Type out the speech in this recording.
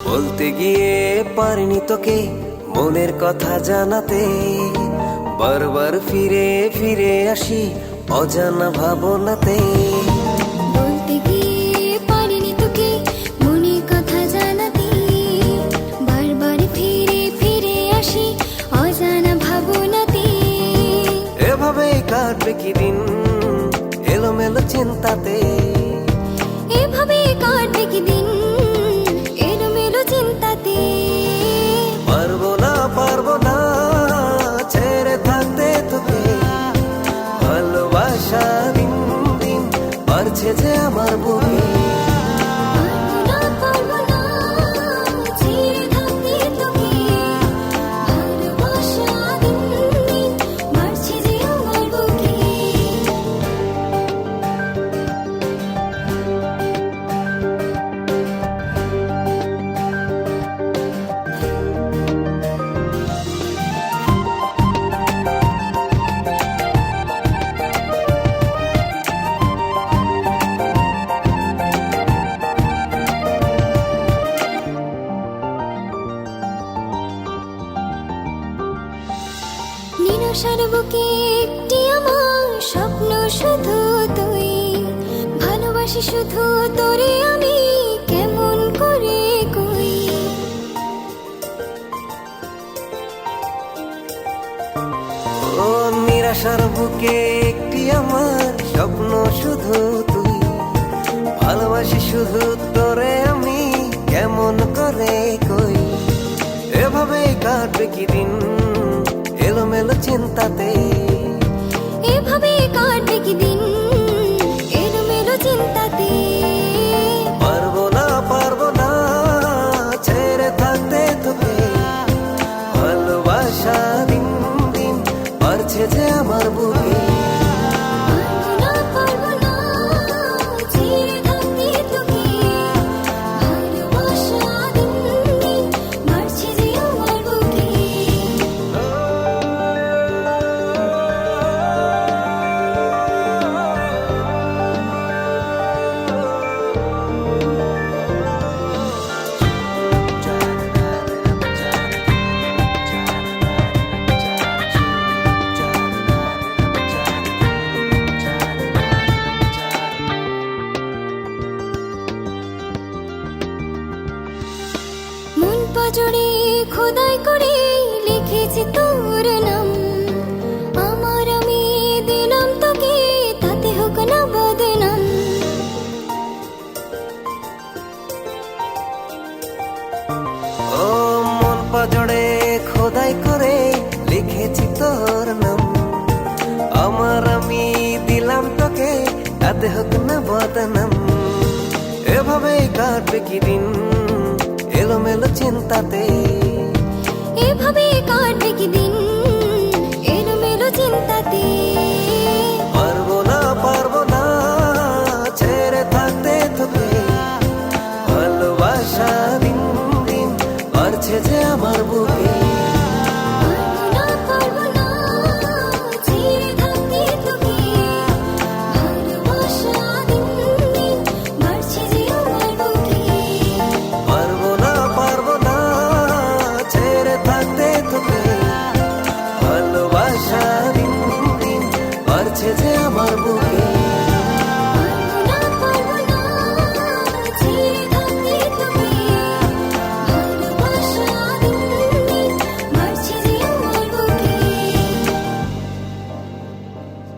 বলতে গিয়ে পারিনি তোকে মনের কথা জানাতে। বারবার ফিরে ফিরে আসি অজানা ভাবনাতে। বলতে গিয়ে পারিনি তোকে মনের কথা জানাতে। বারবার ফিরে ফিরে আসি অজানা ভাবনাতে। এভাবে কাটবে কি দিন এলোমেলো চিন্তাতে। বাড়ছে যে আমার বুকে নিরসার বুকে একটি আমার স্বপ্ন শুধু তুই। ভালোবাসি শুধু তোরে আমি কেমন করে কই ও নিরাশার বুকে একটি আমার স্বপ্ন শুধু তুই। ভালোবাসি শুধু তোরে আমি কেমন করে কই এভাবে কাটবে কি দিন? এলোমেলো চিন্তাতে এভাবে কাটে কি দিন? এলোমেলো চিন্তাতে পারব না পারব না ছেড়ে থাকতে তোকে ভালোবাসা দিন দিন পারছে যে আমার বুকে। পাজরে খোদাই করে লিখেছি তোর নাম। আমার আমি দিলাম তোকে, তাতে হোক না বদনাম। ও মন পাজড়ে খোদাই করে লিখেছি তোর নাম। আমার আমি দিলাম তোকে, তাতে হোক না বদনাম। এলোমেলো চিন্তাতে। এভাবে কাটবে কি দিন? এলোমেলো চিন্তাতে। আছে যে আমার বুকে